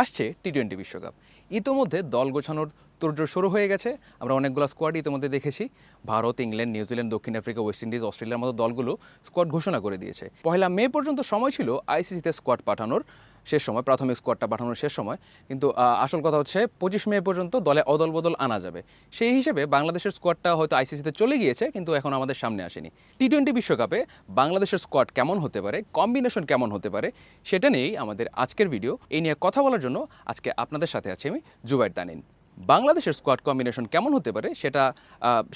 আসছে T twenty বিশ্বকাপ। ইতোমধ্যে দল গোছানোর তোরজোর শুরু হয়ে গেছে। আমরা অনেকগুলো স্কোয়াড ইতিমধ্যে দেখেছি। ভারত, ইংল্যান্ড নিউজিল্যান্ড দক্ষিণ আফ্রিকা, ওয়েস্ট ইন্ডিজ, অস্ট্রেলিয়ার মতো দলগুলো স্কোয়াড ঘোষণা করে দিয়েছে। পহেলা মে পর্যন্ত সময় ছিল আইসিসিতে স্কোয়াড পাঠানোর। শেষ সময়, প্রাথমিক স্কোয়াডটা পাঠানোর শেষ সময়। কিন্তু আসল কথা হচ্ছে পঁচিশ মে পর্যন্ত দলে অদল বদল আনা যাবে। সেই হিসেবে বাংলাদেশের স্কোয়াডটা হয়তো আইসিসিতে চলে গিয়েছে, কিন্তু এখন আমাদের সামনে আসেনি। টি টোয়েন্টি বিশ্বকাপে বাংলাদেশের স্কোয়াড কেমন হতে পারে কম্বিনেশন কেমন হতে পারে, সেটা নিয়েই আমাদের আজকের ভিডিও এই নিয়ে কথা বলার জন্য আজকে আপনাদের সাথে আছি আমি, জুবাইর তানিন। বাংলাদেশের স্কোয়াড কম্বিনেশন কেমন হতে পারে সেটা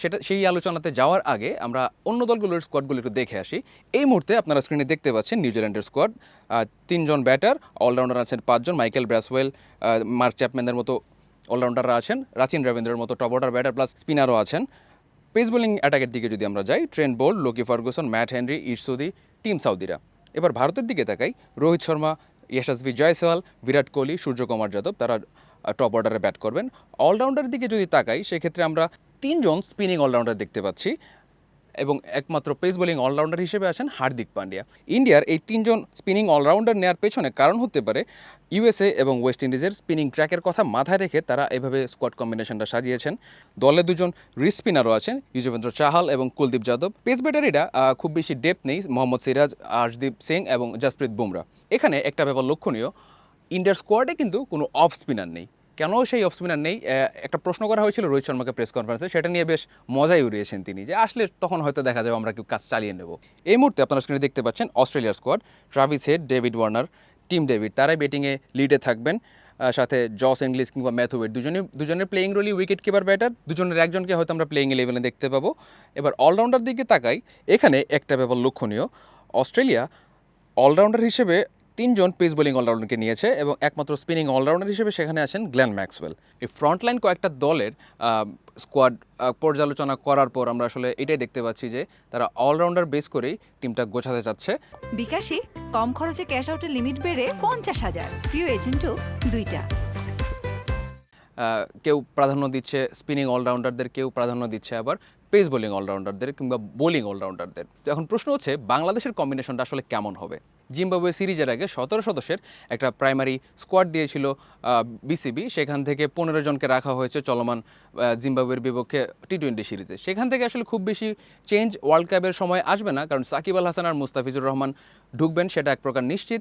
সেটা সেই আলোচনাতে যাওয়ার আগে আমরা অন্য দলগুলোর স্কোয়াডগুলো একটু দেখে আসি। এই মুহূর্তে আপনারা স্ক্রিনে দেখতে পাচ্ছেন নিউজিল্যান্ডের স্কোয়াড তিনজন ব্যাটার অলরাউন্ডার আছেন পাঁচজন মাইকেল ব্রাসওয়েল মার্ক চ্যাপম্যানের মতো অলরাউন্ডাররা আছেন রাচিন রবীন্দ্রের মতো টপ অর্ডার ব্যাটার প্লাস স্পিনারও আছেন। পেস বোলিং অ্যাটাকের দিকে যদি আমরা যাই Trent Boult Lockie Ferguson Matt Henry ইরসুদি Tim সাউদিরা এবার ভারতের দিকে তাকাই রোহিত শর্মা যশস্বী জয়সওয়াল বিরাট কোহলি সূর্যকুমার যাদব তারা টপ অর্ডারে ব্যাট করবেন। অলরাউন্ডারের দিকে যদি তাকাই, সেক্ষেত্রে আমরা তিনজন স্পিনিং অলরাউন্ডার দেখতে পাচ্ছি এবং একমাত্র পেস বোলিং অলরাউন্ডার হিসেবে আছেন হার্দিক পান্ডিয়া। ইন্ডিয়ার এই তিনজন স্পিনিং অলরাউন্ডার নেওয়ার পেছনে কারণ হতে পারে ইউএসএ এবং ওয়েস্ট ইন্ডিজের স্পিনিং ট্র্যাকের কথা মাথায় রেখে তারা এভাবে স্কোয়াড কম্বিনেশনটা সাজিয়েছেন। দলে দুজন রিস স্পিনারও আছেন ইউজবেন্দ্র চাহাল এবং কুলদীপ যাদব পেস ব্যাটারিরা খুব বেশি ডেপথ নেই, মোহাম্মদ সিরাজ, আর্শদীপ সিং এবং জাসপ্রীত বুমরা এখানে একটা ব্যাপার লক্ষণীয় ইন্ডিয়ার স্কোয়াডে কিন্তু কোনো অফ স্পিনার নেই। কেন সেই অফ স্পিনার নেই? একটা প্রশ্ন করা হয়েছিল রোহিত শর্মাকে প্রেস কনফারেন্সে সেটা নিয়ে বেশ মজাই উড়িয়েছেন তিনি যে আসলে তখন হয়তো দেখা যাবে আমরা কেউ কাজ চালিয়ে নেব। এই মুহূর্তে আপনারা স্ক্রিনে দেখতে পাচ্ছেন অস্ট্রেলিয়ার squad Travis Head David Warner Tim David তারাই ব্যাটিংয়ে লিডে থাকবেন। সাথে জস ইংলিশ কিংবা ম্যাথুয়েট দুজনই দুজনের প্লেইং রোলই উইকেট কিপার ব্যাটার দুজনের একজনকে হয়তো আমরা প্লেইং ইলেভেনে দেখতে পাবো। এবার অলরাউন্ডার দিকে তাকাই, এখানে একটা ব্যাপার লক্ষণীয়। অস্ট্রেলিয়া অলরাউন্ডার হিসেবে তিনজন পেস বোলিং অলরাউন্ডারকে নিয়েছে এবং একমাত্র স্পিনিং অলরাউন্ডার হিসেবে সেখানে আছেন গ্ল্যান ম্যাক্সওয়েল। এই ফ্রন্টলাইন কয়েকটা দলের স্কোয়াড পর্যালোচনা করার পর আমরা আসলে এটাই দেখতে পাচ্ছি যে তারা অলরাউন্ডার বেস করেই টিমটা গোছাতে চাচ্ছে। বিকাশে কম খরচে ক্যাশ আউটের লিমিট বেড়ে পঞ্চাশ হাজার। প্রিয় এজেন্টও দুইটা। কেউ প্রাধান্য দিচ্ছে স্পিনিং অলরাউন্ডারদের কেউ প্রাধান্য দিচ্ছে আবার পেস বোলিং অলরাউন্ডারদের কিংবা বোলিং অলরাউন্ডারদের। তো এখন প্রশ্ন হচ্ছে, বাংলাদেশের কম্বিনেশনটা আসলে কেমন হবে? জিম্বাবুয়ে সিরিজের আগে সতেরো সদস্যের একটা প্রাইমারি স্কোয়াড দিয়েছিল বিসিবি। সেখান থেকে পনেরো জনকে রাখা হয়েছে চলমান জিম্বাবুয়ের বিপক্ষে টি টোয়েন্টি সিরিজে। সেখান থেকে আসলে খুব বেশি চেঞ্জ ওয়ার্ল্ড কাপের সময় আসবে না, কারণ সাকিব আল হাসান আর মুস্তাফিজুর রহমান ঢুকবেন, সেটা এক প্রকার নিশ্চিত।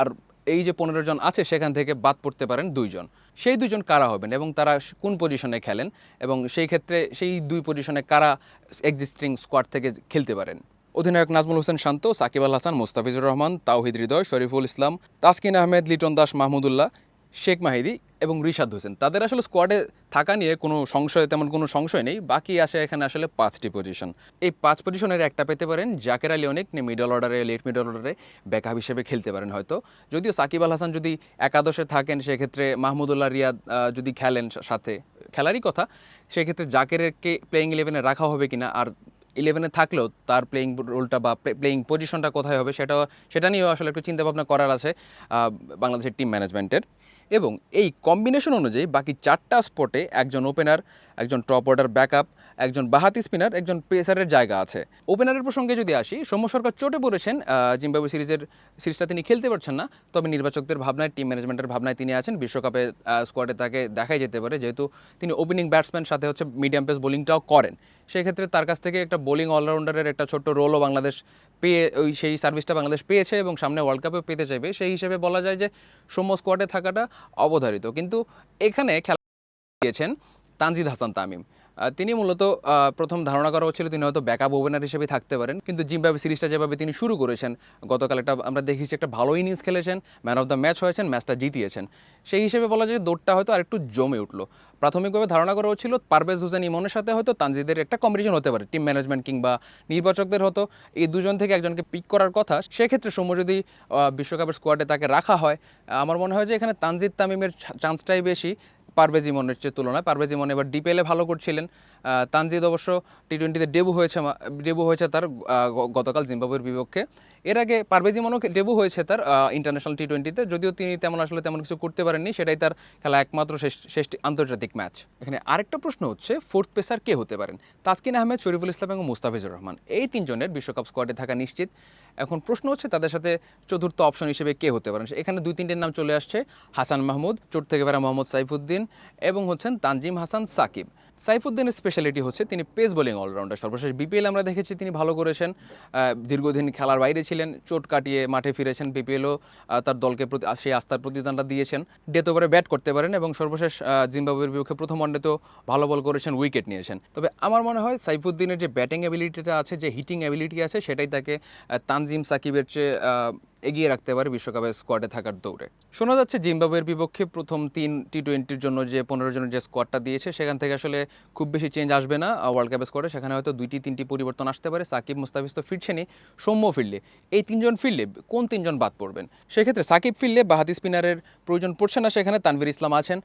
আর এই যে পনেরো জন আছে, সেখান থেকে বাদ পড়তে পারেন দুইজন। সেই দুজন কারা হবেন এবং তারা কোন পজিশনে খেলেন? এবং সেই ক্ষেত্রে সেই দুই পজিশনে কারা এক্সিস্টিং স্কোয়াড থেকে খেলতে পারেন? অধিনায়ক নাজমুল হোসেন শান্ত, সাকিব আল হাসান, মুস্তাফিজুর রহমান, তাওহিদ হৃদয়, শরীফুল ইসলাম, তাসকিন আহমেদ, লিটন দাস মাহমুদুল্লাহ শেখ মাহিদি এবং রিশাদ হোসেন। তাদের আসলে স্কোয়াডে থাকা নিয়ে কোনো সংশয়, তেমন কোনো সংশয় নেই। বাকি আসে এখানে আসলে পাঁচটি পজিশন এই পাঁচ পজিশনের একটা পেতে পারেন জাকের আলী অনেক মিডল অর্ডারে লেট মিডল অর্ডারে ব্যাকআপ হিসেবে খেলতে পারেন হয়তো। যদিও সাকিব আল হাসান যদি একাদশে থাকেন, সেক্ষেত্রে মাহমুদুল্লাহ রিয়াদ যদি খেলেন সাথে। খেলারই কথা, সেক্ষেত্রে জাকেরকে প্লেইং ইলেভেনে রাখা হবে কিনা, আর ইলেভেনে থাকলেও তার প্লেইং রোলটা বা প্লেইং পজিশনটা কোথায় হবে সেটা সেটা নিয়েও আসলে একটু চিন্তাভাবনা করার আছে বাংলাদেশের টিম ম্যানেজমেন্টের এবং এই কম্বিনেশন অনুযায়ী বাকি চারটা স্পটে একজন ওপেনার একজন টপ অর্ডার ব্যাকআপ একজন বাহাতি স্পিনার একজন পেসারের জায়গা আছে। ওপেনারের প্রসঙ্গে যদি আসি, সৌম্য সরকার চোটে পড়েছেন জিম্বাবু সিরিজের, সিরিজটা তিনি খেলতে পারছেন না, তবে নির্বাচকদের ভাবনায় টিম ম্যানেজমেন্টের ভাবনায় তিনি আছেন। বিশ্বকাপে স্কোয়াডে তাকে দেখাই যেতে পারে, যেহেতু তিনি ওপেনিং ব্যাটসম্যান সাথে হচ্ছে মিডিয়াম পেস বোলিংটাও করেন। সেক্ষেত্রে তার কাছ থেকে একটা বোলিং অলরাউন্ডারের একটা ছোট্ট রোলও বাংলাদেশ পেয়ে, ওই সেই সার্ভিসটা বাংলাদেশ পেয়েছে এবং সামনে ওয়ার্ল্ড কাপে পেতে চাইবে। সেই হিসেবে বলা যায় যে সৌম্য স্কোয়াডে থাকাটা অবধারিত। কিন্তু এখানে খেলা দিয়েছেন তানজিদ হাসান তামিম। তিনি মূলত প্রথম ধারণা করা হচ্ছিল তিনি হয়তো ব্যাকআপ ওপেনার হিসেবে থাকতে পারেন। কিন্তু জিম্বাবু সিরিজটা যেভাবে তিনি শুরু করেছেন, গতকাল একটা, আমরা দেখেছি একটা ভালো ইনিংস খেলেছেন ম্যান অফ দ্য ম্যাচ হয়েছেন ম্যাচটা জিতিয়েছেন। সেই হিসেবে বলা যায় দৌড়টা হয়তো আরেকটু জমে উঠল। প্রাথমিকভাবে ধারণা করা হচ্ছিল পারভেজ হোসেন ইমনের সাথে হয়তো তানজিদের একটা কম্পিটিশন হতে পারে টিম ম্যানেজমেন্ট কিংবা নির্বাচকদের হতো। এই দুজন থেকে একজনকে পিক করার কথা, সেক্ষেত্রে সৌম্য যদি বিশ্বকাপের স্কোয়াডে তাকে রাখা হয়, আমার মনে হয় যে এখানে তানজিদ তামিমের চান্সটাই বেশি। পারভেজ ইমনের চেয়ে তুলনায় পারভেজ ইমন এবার ডিপেলে ভালো করছিলেন। তানজিদ অবশ্য টি টোয়েন্টিতে ডেবু হয়েছে ডেবু হয়েছে তার গতকাল জিম্বাবুয়ের বিপক্ষে। এর আগে পারভেজ ইমনও ডেবু হয়েছে তার ইন্টারন্যাশনাল টি টোয়েন্টিতে যদিও তিনি তেমন আসলে তেমন কিছু করতে পারেননি, সেটাই তার খেলা একমাত্র শেষ আন্তর্জাতিক ম্যাচ এখানে আরেকটা প্রশ্ন হচ্ছে ফোর্থ পেসার কে হতে পারেন? তাসকিন আহমেদ, শরীফুল ইসলাম এবং মুস্তাফিজুর রহমান। এই তিনজনের বিশ্বকাপ স্কোয়াডে থাকা নিশ্চিত। এখন প্রশ্ন হচ্ছে, তাদের সাথে চতুর্থ অপশন হিসেবে কে হতে পারেন? এখানে দুই তিনটের নাম চলে আসছে, হাসান মাহমুদ, চোট থেকে বেড়া মোহাম্মদ সাইফুদ্দিন এবং হচ্ছেন তানজিম হাসান সাকিব। সাইফুদ্দিনের স্পেশালিটি হচ্ছে তিনি পেস বোলিং অলরাউন্ডার সর্বশেষ বিপিএল আমরা দেখেছি তিনি ভালো করেছেন। দীর্ঘদিন খেলার বাইরে ছিলেন, চোট কাটিয়ে মাঠে ফিরেছেন বিপিএলও তার দলকে প্রতি সেই আস্থার প্রতিদানটা দিয়েছেন। ডেথ ওভারে ব্যাট করতে পারেন এবং সর্বশেষ জিম্বাবুয়ের বিপক্ষে প্রথম ওয়ানডেতেও ভালো বল করেছেন উইকেট নিয়েছেন। তবে আমার মনে হয় সাইফুদ্দিনের যে ব্যাটিং অ্যাবিলিটিটা আছে, যে হিটিং অ্যাবিলিটি আছে, সেটাই তাকে তানজিম সাকিবের চেয়ে এগিয়ে রাখতে পারে বিশ্বকাপের স্কোয়াডে থাকার দৌড়ে। শোনা যাচ্ছে জিম্বাবুয়ের বিপক্ষে প্রথম তিন টি টোয়েন্টির জন্য যে পনেরো জনের যে স্কোয়াডটা দিয়েছে, সেখান থেকে আসলে খুব বেশি চেঞ্জ আসবে না ওয়ার্ল্ড কাপের স্কোয়াডে সেখানে হয়তো দুইটি, তিনটি পরিবর্তন আসতে পারে। সাকিব, মুস্তাফিজ তো ফিরছেনই। সৌম্য ফিরলে। এই তিনজন ফিরলে কোন তিনজন বাদ পড়বেন? সেক্ষেত্রে সাকিব ফিরলে বাহাতি স্পিনারের প্রয়োজন পড়ছে না সেখানে, তানভীর ইসলাম আছেন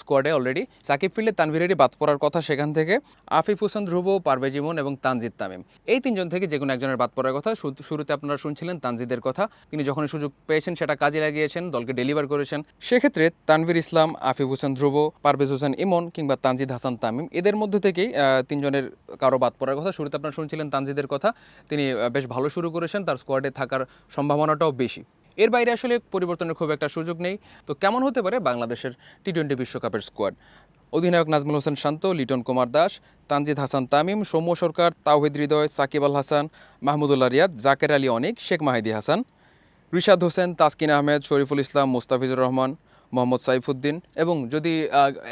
স্কোয়াডে অলরেডি সাকিব ফিরলে তানভীরেরই বাদ পড়ার কথা সেখান থেকে। আফিফ হোসেন ধ্রুব, পারভেজ ইমন এবং তানজিদ তামিম। এই তিনজন থেকে যে কোনো একজনের বাদ পড়ার কথা। শুরুতে আপনারা শুনছিলেন তানজিদের কথা। তিনি যখনই সুযোগ পেয়েছেন, সেটা কাজে লাগিয়েছেন, দলকে ডেলিভার করেছেন। সেক্ষেত্রে তানভীর ইসলাম, আফিফ হোসেন ধ্রুব, পারভেজ হোসেন ইমন কিংবা তানজিদ হাসান তামিম, এদের মধ্যে থেকেই তিনজনের কারও বাদ পড়ার কথা। শুরুতে আপনারা শুনছিলেন তানজিদের কথা। তিনি বেশ ভালো শুরু করেছেন, তার স্কোয়াডে থাকার সম্ভাবনাটাও বেশি। এর বাইরে আসলে পরিবর্তনের খুব একটা সুযোগ নেই। তো কেমন হতে পারে বাংলাদেশের টি টোয়েন্টি বিশ্বকাপের স্কোয়াড অধিনায়ক নাজমুল হোসেন শান্ত, লিটন কুমার দাস, তানজিদ হাসান তামিম, সৌম্য সরকার, তাওহিদ হৃদয়, সাকিব আল হাসান, মাহমুদুল্লাহ রিয়াদ, জাকের আলী অনিক, শেখ মাহিদি হাসান। রিশাদ হোসেন তাসকিন আহমেদ শরীফুল ইসলাম মুস্তাফিজুর রহমান। মোহাম্মদ সাইফুদ্দিন এবং যদি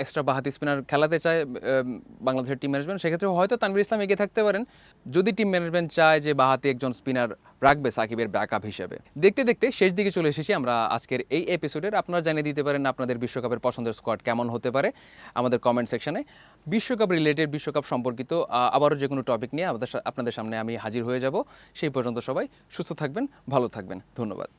এক্সট্রা বাহাতি স্পিনার খেলাতে চায় বাংলাদেশের টিম ম্যানেজমেন্ট সেক্ষেত্রে হয়তো তানভীর ইসলাম এগিয়ে থাকতে পারেন। যদি টিম ম্যানেজমেন্ট চায় যে বাহাতি একজন স্পিনার রাখবে সাকিবের ব্যাকআপ হিসেবে। দেখতে দেখতে শেষ দিকে চলে এসেছি আমরা আজকের এই এপিসোডের আপনারা জানিয়ে দিতে পারেন আপনাদের বিশ্বকাপের পছন্দের স্কোয়াড কেমন হতে পারে আমাদের কমেন্ট সেকশনে বিশ্বকাপ রিলেটেড বিশ্বকাপ সম্পর্কিত আবারও যে কোনো টপিক নিয়ে আমাদের আপনাদের সামনে আমি হাজির হয়ে যাব। সেই পর্যন্ত সবাই সুস্থ থাকবেন, ভালো থাকবেন। ধন্যবাদ।